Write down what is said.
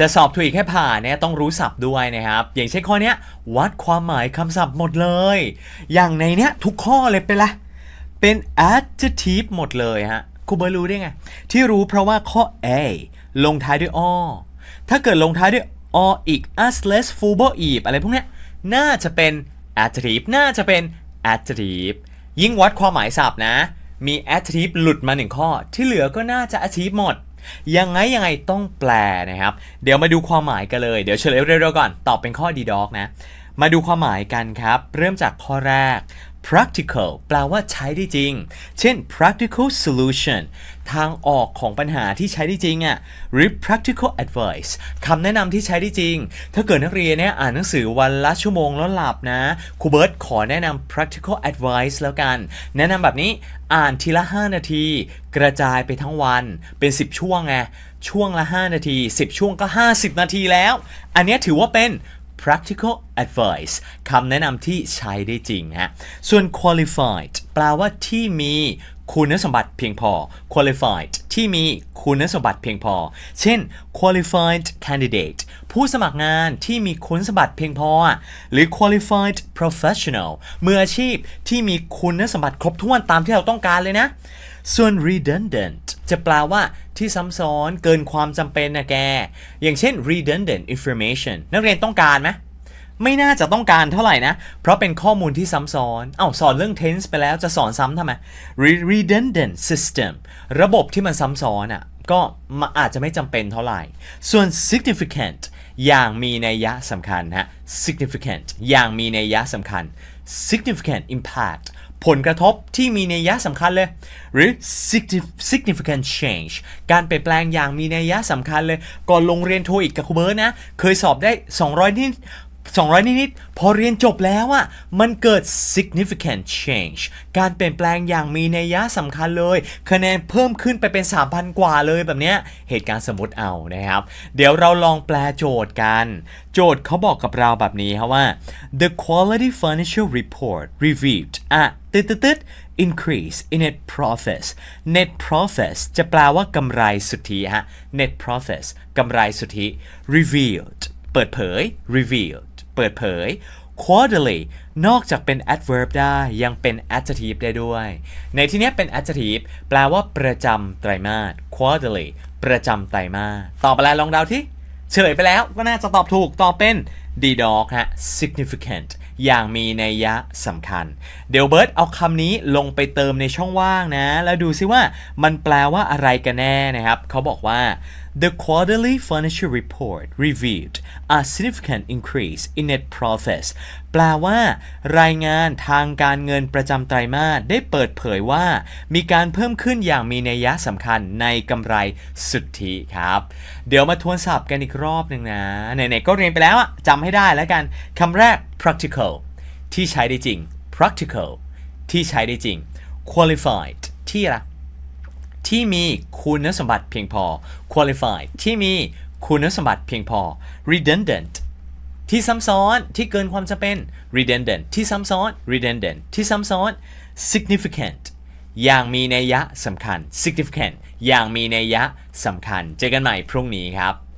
จะสอบถูกแค่ผ่านเนี่ยต้องรู้ศัพท์ด้วยนะครับ อย่างเช่นข้อเนี้ยวัดความหมายคำศัพท์หมดเลย อย่างในเนี้ยทุกข้อเลยเป็นละเป็น adjective หมดเลยฮะครูเบิร์รู้ได้ไง ที่รู้เพราะว่าข้อ A ลงท้ายด้วย o ถ้าเกิดลงท้ายด้วย o อีก as less f u b l e อะไรพวกเนี้ยน่าจะเป็น adjective น่าจะเป็น adjective ยิ่งวัดความหมายศัพท์นะ มี adjective หลุดมาหนึ่งข้อ ที่เหลือก็น่าจะ adjective หมด ยังไงยังไงต้องแปลนะครับ เดี๋ยวมาดูความหมายกันเลย เดี๋ยวเฉลยเร็วๆก่อน ตอบเป็นข้อดีด็อกนะ มาดูความหมายกันครับ เริ่มจากข้อแรก practical แปลว่าใช้ได้จริง เช่น practical solution ทางออกของปัญหาที่ใช้ได้จริงอะ่ะหรือ practical advice คำแนะนำที่ใช้ได้จริง ถ้าเกิดนักเรียนเนี่ยอ่านหนังสือวันละชั่วโมงแล้วหลับนะครูเบิร์ตขอแนะนำ practical advice แล้วกัน แนะนำแบบนี้อ่านทีละ 5 นาที กระจายไปทั้งวันเป็น 10 ช่วงไงช่วงละ 5 นาที 10 ช่วงก็ 50 นาทีแล้ว อันนี้ถือว่าเป็น practical advice คำแนะนำที่ใช้ได้จริงฮะ ส่วน qualified แปลว่าที่มีคุณสมบัติเพียงพอ qualified ที่มีคุณสมบัติเพียงพอ เช่น qualified candidate ผู้สมัครงานที่มีคุณสมบัติเพียงพอ หรือ qualified professional มืออาชีพที่มีคุณสมบัติครบถ้วนตามที่เราต้องการเลยนะ ส่วน redundant จะแปลว่า ที่ซ้ำซ้อนเกินความจำเป็นนะแก อย่างเช่น redundant information นักเรียนต้องการไหมไม่น่าจะต้องการเท่าไหร่นะ เพราะเป็นข้อมูลที่ซ้ำซ้อน เอ้าสอนเรื่อง tense ไปแล้วจะสอนซ้ำทำไม redundant system ระบบที่มันซ้ำซ้อนอะก็อาจจะไม่จำเป็นเท่าไหร่ ส่วน significant อย่างมีนัยยะสำคัญฮะ significant อย่างมีนัยยะสำคัญ significant impact ผลกระทบที่มีนัยยะสำคัญเลย หรือ significant change การเปลี่ยนแปลงอย่างมีนัยยะสำคัญเลย ก่อนลงเรียนโทอีกกับครูเบิร์ตนะ เคยสอบได้ 200 นิด 200 นิดๆพอเรียนจบแล้วอะมันเกิด significant change การเปลี่ยนแปลงอย่างมีนัยยะสำคัญเลย คะแนนเพิ่มขึ้นไปเป็น 3,000 กว่าเลยแบบเนี้ยเหตุการณ์สมมติเอานะครับ เดี๋ยวเราลองแปลโจทย์กัน โจทย์เขาบอกกับเราแบบนี้ครับว่า the quality financial report reviewed อะตึ๊ดตึ๊ดตึ๊ด increase in net profits net profits จะแปลว่ากำไรสุทธิฮะ net profits กำไรสุทธิ revealed เปิดเผย revealed เปิดเผย quarterly นอกจากเป็น adverb ได้ยังเป็น adjective ได้ด้วย ในที่นี้เป็น adjective แปลว่าประจำไตรมาส quarterly ประจำไตรมาสตอบไปแล้วลองเดาที่เฉลยไปแล้วก็น่าจะตอบถูกตอบเป็น d dog ฮะ significant อย่างมีนัยยะสำคัญ เดี๋ยวเบิร์ตเอาคำนี้ลงไปเติมในช่องว่างนะ แล้วดูซิว่ามันแปลว่าอะไรกันแน่นะครับ เขาบอกว่า the quarterly financial report revealed a significant increase in net profits แปลว่า รายงานทางการเงินประจำไตรมาสได้เปิดเผยว่า มีการเพิ่มขึ้นอย่างมีนัยยะสำคัญในกำไรสุทธิครับ เดี๋ยวมาทวนศัพท์กันอีกรอบหนึ่งนะไหนๆก็เรียนไปแล้วจำให้ได้แล้วกันคำแรก practical ที่ใช้ได้จริง practical ที่ใช้ได้จริง qualified ที่อะไร ที่มีคุณสมบัติเพียงพอ qualified ที่มีคุณสมบัติเพียงพอ redundant ที่ซ้ำซ้อนที่เกินความจำเป็น redundant ที่ซ้ำซ้อน redundant ที่ซ้ำซ้อน significant อย่างมีนัยยะสำคัญ significant อย่างมีนัยยะสำคัญ เจอกันใหม่พรุ่งนี้ครับ